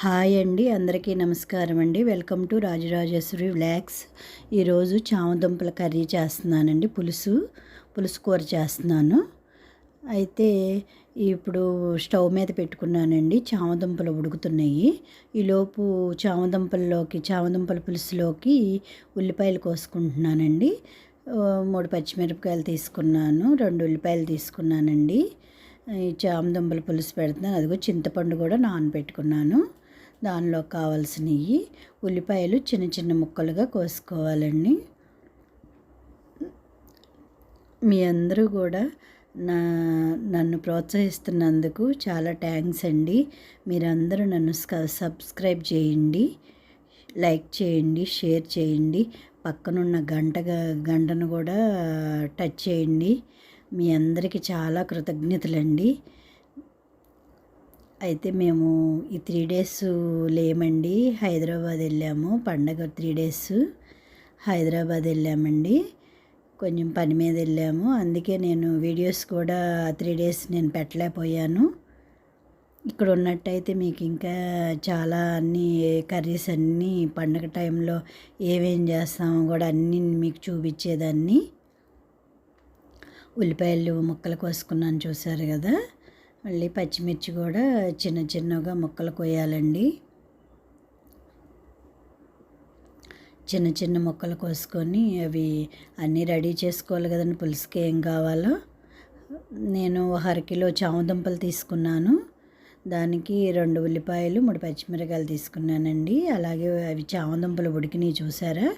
Hi అండి అందరికీ నమస్కారం అండి. Welcome to Rajarajeshwari vlogs. ఈరోజు చామదుంపల కర్రీ చేస్తున్నానండి పులుసు పులుసు కూర చేస్తున్నాను. అయితే ఇప్పుడు స్టవ్ మీద పెట్టుకున్నానండి చామదుంపలు ఉడుకుతున్నాయి. ఈలోపు చామదుంపల్లోకి చామదుంపల పులుసులోకి ఉల్లిపాయలు కోసుకుంటున్నానండి. మూడు పచ్చిమిరపకాయలు తీసుకున్నాను రెండు ఉల్లిపాయలు తీసుకున్నానండి. ఈ చామదుంపల పులుసు పెడుతున్నాను అదిగో చింతపండు కూడా నానబెట్టుకున్నాను. దానిలో కావలసినవి ఉల్లిపాయలు చిన్న చిన్న ముక్కలుగా కోసుకోవాలండి. మీ అందరూ కూడా నా నన్ను ప్రోత్సహిస్తున్నందుకు చాలా థ్యాంక్స్ అండి. మీరందరూ నన్ను సబ్స్క్రైబ్ చేయండి లైక్ చేయండి షేర్ చేయండి పక్కనున్న గంట గంటను కూడా టచ్ చేయండి. మీ అందరికీ చాలా కృతజ్ఞతలండి. అయితే మేము ఈ త్రీ డేస్ లేమండి. హైదరాబాద్ వెళ్ళాము. పండగ త్రీ డేస్ హైదరాబాద్ వెళ్ళామండి. కొంచెం పని మీద వెళ్ళాము. అందుకే నేను వీడియోస్ కూడా త్రీ డేస్ నేను పెట్టలేకపోయాను. ఇక్కడ ఉన్నట్టయితే మీకు ఇంకా చాలా అన్ని కర్రీస్ అన్నీ పండగ టైంలో ఏమేం చేస్తామో కూడా అన్నీ మీకు చూపించేదాన్ని. ఉల్లిపాయలు ముక్కలు కోసుకున్నాను చూసారు కదా. మళ్ళీ పచ్చిమిర్చి కూడా చిన్న చిన్నగా ముక్కలు కోయాలండి చిన్న చిన్న ముక్కలు కోసుకొని అవి అన్నీ రెడీ చేసుకోవాలి కదండి. పులుసుకి ఏం కావాలో. నేను అరకిలో చామదుంపలు తీసుకున్నాను. దానికి రెండు ఉల్లిపాయలు మూడు పచ్చిమిరకాయలు తీసుకున్నానండి. అలాగే అవి చామదుంపలు ఉడికినవి చూసారా?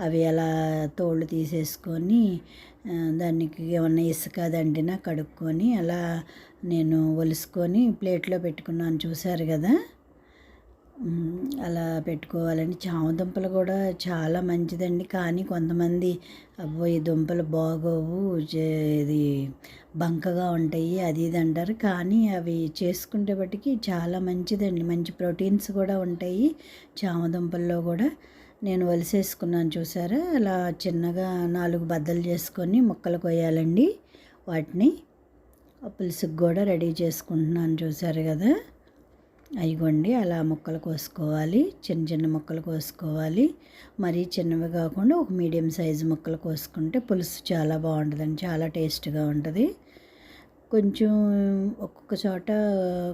అవి అలా తోళ్ళు తీసేసుకొని దానికి ఏమన్నా ఇసుక దండినా కడుక్కొని అలా నేను ఒలుసుకొని ప్లేట్లో పెట్టుకున్నాను చూశారు కదా? అలా పెట్టుకోవాలని. చామ దుంపలు కూడా చాలా మంచిదండి. కానీ కొంతమంది అబ్బో ఈ దుంపలు బాగోవు ఇది బంకగా ఉంటాయి అది ఇది అంటారు. కానీ అవి చేసుకుంటే బట్టికి చాలా మంచిదండి. మంచి ప్రోటీన్స్ కూడా ఉంటాయి చామ దుంపల్లో కూడా. నేను వలిసేసుకున్నాను చూసారా? అలా చిన్నగా నాలుగు బద్దలు చేసుకొని ముక్కలు కొయ్యాలండి వాటిని. పులుసుకు కూడా రెడీ చేసుకుంటున్నాను చూసారు కదా? అయిగోండి అలా ముక్కలు కోసుకోవాలి చిన్న చిన్న ముక్కలు కోసుకోవాలి. మరీ చిన్నవి కాకుండా ఒక మీడియం సైజు ముక్కలు కోసుకుంటే పులుసు చాలా బాగుంటుందండి చాలా టేస్ట్గా ఉంటుంది. కొంచెం ఒక్కొక్క చోట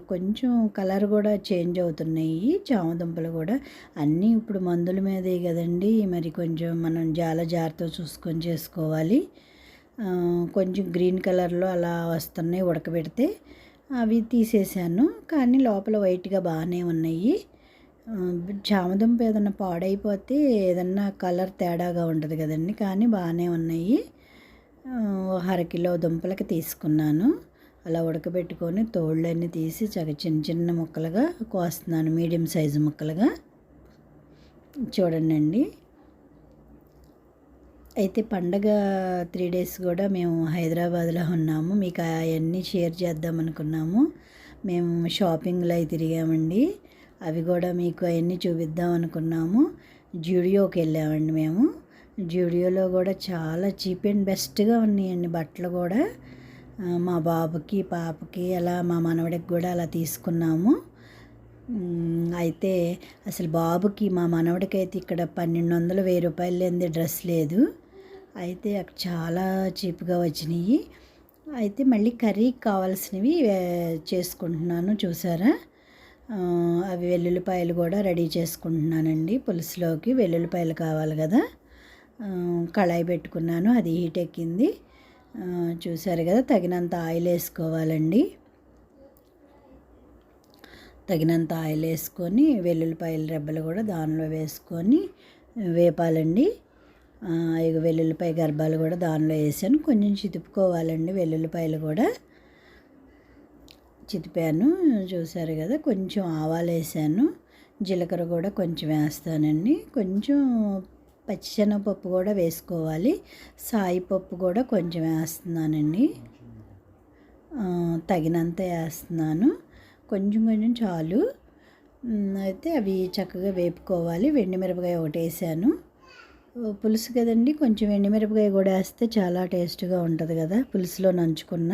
కొంచెం కలర్ కూడా చేంజ్ అవుతున్నాయి చామదుంపలు కూడా. అన్నీ ఇప్పుడు మందుల మీదే కదండి. మరి కొంచెం మనం జాల జాగ్రత్తగా చూసుకొని చేసుకోవాలి. కొంచెం గ్రీన్ కలర్లో అలా వస్తున్నాయి ఉడకబెడితే. అవి తీసేసాను. కానీ లోపల వైట్గా బాగానే ఉన్నాయి. చామదుంప ఏదన్నా పాడైపోతే ఏదన్నా కలర్ తేడాగా ఉంటుంది కదండి. కానీ బాగానే ఉన్నాయి. అరకిలో దుంపలకి తీసుకున్నాను. అలా ఉడకబెట్టుకొని తోళ్ళన్నీ తీసి చక్క చిన్న చిన్న ముక్కలుగా కోస్తున్నాను మీడియం సైజు ముక్కలుగా. చూడండి అయితే పండగ త్రీ డేస్ కూడా మేము హైదరాబాద్లో ఉన్నాము. మీకు అవన్నీ షేర్ చేద్దాం అనుకున్నాము. మేము షాపింగ్లో అవి తిరిగామండి. అవి కూడా మీకు అవన్నీ చూపిద్దాం అనుకున్నాము. జూడియోకి వెళ్ళామండి మేము. జూడియోలో కూడా చాలా చీప్ అండ్ బెస్ట్గా ఉన్నాయండి బట్టలు కూడా. మా బాబుకి పాపకి అలా మా మనవడికి కూడా అలా తీసుకున్నాము. అయితే అసలు బాబుకి మా మనవడికి అయితే ఇక్కడ పన్నెండు వందలు వెయ్యి రూపాయలు లేనిది డ్రెస్ లేదు. అయితే అక్కడ చాలా చీప్గా వచ్చినాయి. అయితే మళ్ళీ కర్రీకి కావాల్సినవి చేసుకుంటున్నాను చూసారా? అవి వెల్లుల్లిపాయలు కూడా రెడీ చేసుకుంటున్నానండి. పులుసులోకి వెల్లుల్లిపాయలు కావాలి కదా. కళాయి పెట్టుకున్నాను అది హీట్ ఎక్కింది. చూసారు కదా తగినంత ఆయిల్ వేసుకోవాలండి. తగినంత ఆయిల్ వేసుకొని వెల్లుల్లిపాయల రెబ్బలు కూడా దానిలో వేసుకొని వేపాలండి. ఇక వెల్లుల్లిపాయ గర్భాలు కూడా దానిలో వేసాను. కొంచెం చితుపుకోవాలండి వెల్లుల్లిపాయలు కూడా. చితిపాను చూసారు కదా కొంచెం ఆవాలు వేసాను. జీలకర్ర కూడా కొంచెం వేస్తానండి. కొంచెం పచ్చిశనగపప్పు కూడా వేసుకోవాలి. సాయి పప్పు కూడా కొంచెం వేస్తున్నానండి. తగినంత వేస్తున్నాను. కొంచెం కొంచెం చాలు. అయితే అవి చక్కగా వేపుకోవాలి. వెండి మిరపకాయ ఒకటి వేసాను. పులుసు కదండి కొంచెం ఎండుమిరపకాయ కూడా వేస్తే చాలా టేస్ట్గా ఉంటుంది కదా పులుసులో నంచుకున్న.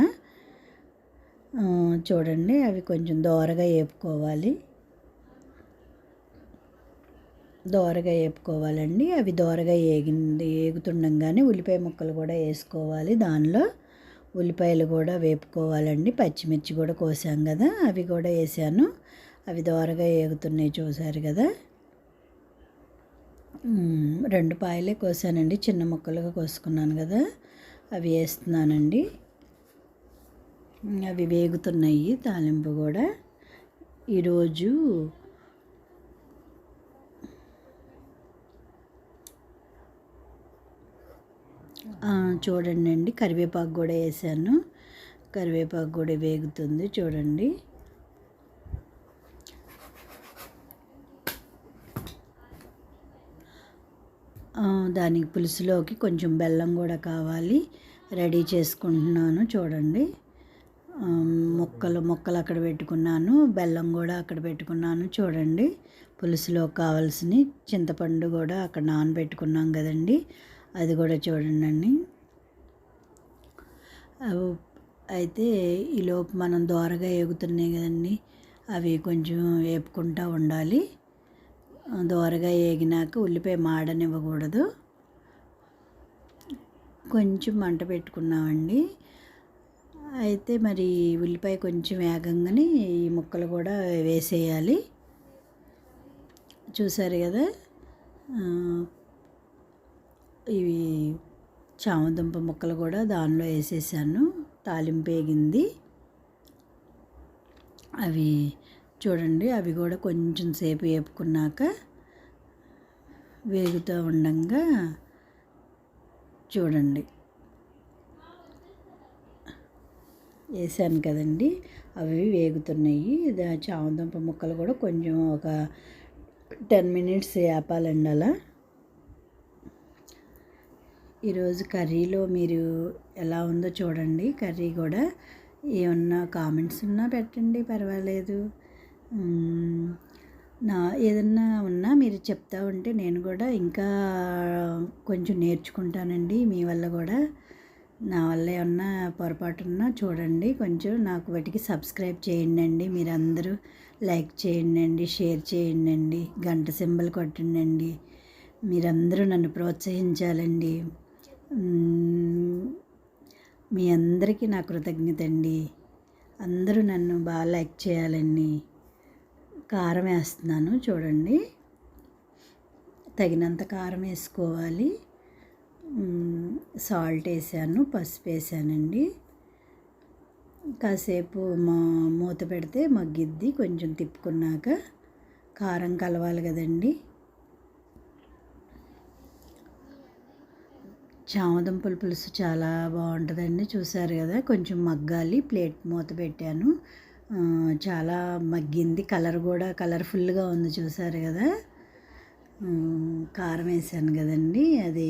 చూడండి అవి కొంచెం దోరగా వేపుకోవాలి. దోరగా వేపుకోవాలండి అవి దోరగా ఏగింది ఏగుతుండగానే ఉల్లిపాయ ముక్కలు కూడా వేసుకోవాలి దానిలో ఉల్లిపాయలు కూడా వేపుకోవాలండి. పచ్చిమిర్చి కూడా కోసాం కదా అవి కూడా వేసాను అవి దోరగా ఏగుతున్నాయి చూసారు కదా. రెండు పాయలే కోసానండి. చిన్న ముక్కలుగా కోసుకున్నాను కదా అవి వేస్తున్నానండి. అవి వేగుతున్నాయి తాలింపు కూడా. ఈరోజు ఆ, చూడండి అండి కరివేపాకు కూడా వేసాను. కరివేపాకు కూడా వేగుతుంది చూడండి. దానికి పులుసులోకి కొంచెం బెల్లం కూడా కావాలి. రెడీ చేసుకుంటున్నాను చూడండి. మొక్కలు మొక్కలు అక్కడ పెట్టుకున్నాను. బెల్లం కూడా అక్కడ పెట్టుకున్నాను చూడండి. పులుసులో కావాల్సిన చింతపండు కూడా అక్కడ నానబెట్టుకున్నాం కదండి. అది కూడా చూడండి. అండి అయితే ఈలోపు మనం దోరగా వేగుతున్నాయి కదండి. అవి కొంచెం వేపుకుంటూ ఉండాలి. దోరగా ఏగినాక ఉల్లిపాయ మాడనివ్వకూడదు. కొంచెం మంట పెట్టుకున్నామండి. అయితే మరి ఉల్లిపాయ కొంచెం వేగంగానే ఈ ముక్కలు కూడా వేసేయాలి. చూసారు కదా? ఇవి చామదుంప ముక్కలు కూడా దానిలో వేసేసాను. తాలింపు వేగింది. అవి చూడండి అవి కూడా కొంచెం సేపు వేపుకున్నాక వేగుతూ ఉండంగా చూడండి. వేసాను కదండి అవి వేగుతున్నాయి. చామదుంప ముక్కలు కూడా కొంచెం ఒక టెన్ మినిట్స్ వేపాలండి అలా. ఈరోజు కర్రీలో మీరు ఎలా ఉందో చూడండి. కర్రీ కూడా ఏమన్నా కామెంట్స్ ఉన్నా పెట్టండి పర్వాలేదు. నా ఏదన్నా ఉన్నా మీరు చెప్తా ఉంటే నేను కూడా ఇంకా కొంచెం నేర్చుకుంటానండి. మీ వల్ల కూడా. నా వల్ల ఏమన్నా పొరపాటు ఉన్నా చూడండి. కొంచెం నాకు వాటికి సబ్స్క్రైబ్ చేయండి అండి మీరందరూ లైక్ చేయండి అండి షేర్ చేయండి అండి గంట సింబల్ కొట్టండి అండి మీరందరూ నన్ను ప్రోత్సహించాలండి. మీ అందరికీ నా కృతజ్ఞత అండి అందరూ నన్ను బాగా లైక్ చేయాలండి. కారం వేస్తున్నాను చూడండి. తగినంత కారం వేసుకోవాలి. సాల్ట్ వేసాను పసుపు వేసానండి. కాసేపు మా మూత పెడితే మగ్గిద్ది కొంచెం తిప్పుకున్నాక కారం కలవాలి కదండి. చామదుంపల పులుసు చాలా బాగుంటుందండి. చూసారు కదా కొంచెం మగ్గాలి ప్లేట్ మూత పెట్టాను. చాలా మగ్గింది కలర్ కూడా కలర్ఫుల్గా ఉంది చూసారు కదా. కారం వేసాను కదండి అది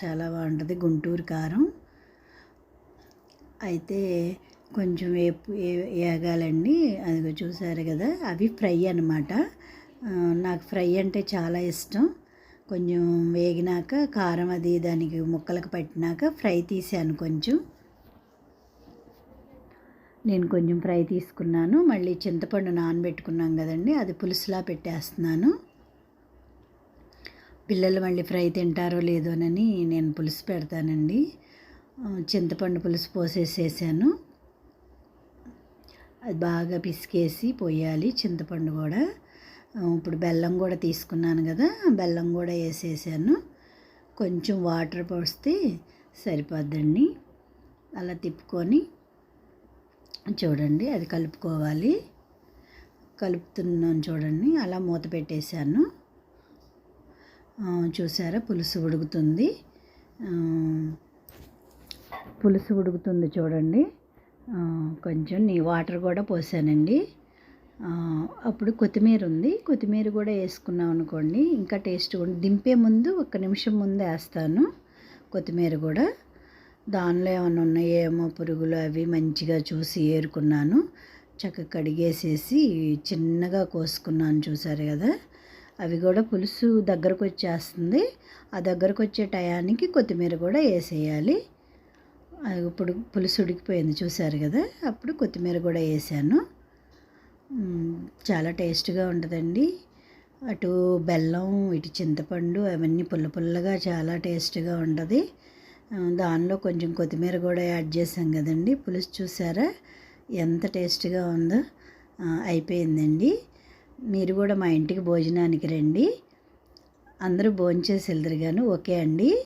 చాలా బాగుంటుంది గుంటూరు కారం. అయితే కొంచెం వేపు వేగాలండి అది చూసారు కదా అవి ఫ్రై అనమాట నాకు ఫ్రై అంటే చాలా ఇష్టం. కొంచెం వేగినాక కారం అది దానికి ముక్కలకు పట్టినాక ఫ్రై తీసాను కొంచెం. నేను కొంచెం ఫ్రై తీసుకున్నాను. మళ్ళీ చింతపండు నానబెట్టుకున్నాం కదండి అది పులుసులా పెట్టేస్తున్నాను. పిల్లలు మళ్ళీ ఫ్రై తింటారో లేదోనని నేను పులుసు పెడతానండి. చింతపండు పులుసు పోసేసేసాను. అది బాగా పిసికేసి పోయాలి చింతపండు కూడా. ఇప్పుడు బెల్లం కూడా తీసుకున్నాను కదా బెల్లం కూడా వేసేసాను. కొంచెం వాటర్ పోస్తే సరిపోద్దండి. అలా తిప్పుకొని చూడండి అది కలుపుకోవాలి. కలుపుతున్నాను చూడండి అలా మూత పెట్టేశాను. చూసారా పులుసు ఉడుకుతుంది. పులుసు ఉడుకుతుంది చూడండి. కొంచెం నీ వాటర్ కూడా పోసానండి. అప్పుడు కొత్తిమీర ఉంది. కొత్తిమీర కూడా వేసుకున్నాం అనుకోండి. ఇంకా టేస్ట్ కూడా దింపే ముందు ఒక నిమిషం ముందు వేస్తాను కొత్తిమీర కూడా. దానిలో ఏమైనా ఉన్నాయేమో పురుగులు అవి మంచిగా చూసి ఏరుకున్నాను. చక్కగా కడిగేసేసి చిన్నగా కోసుకున్నాను చూసారు కదా. అవి కూడా పులుసు దగ్గరకు వచ్చేస్తుంది. ఆ దగ్గరకు వచ్చే టయానికి కొత్తిమీర కూడా వేసేయాలి. అది ఇప్పుడు పులుసు ఉడికిపోయింది చూసారు కదా. అప్పుడు కొత్తిమీర కూడా వేసాను. చాలా టేస్ట్గా ఉంటుందండి. అటు బెల్లం ఇటు చింతపండు అవన్నీ పుల్ల పుల్లగా చాలా టేస్ట్గా ఉంటుంది. దానిలో కొంచెం కొత్తిమీర కూడా యాడ్ చేసాం కదండి. పులుసు చూసారా? ఎంత టేస్ట్గా ఉందో. అయిపోయిందండి. మీరు కూడా మా ఇంటికి భోజనానికి రండి. అందరూ భోంచేసి వెళ్దరు గాను. ఓకే అండి.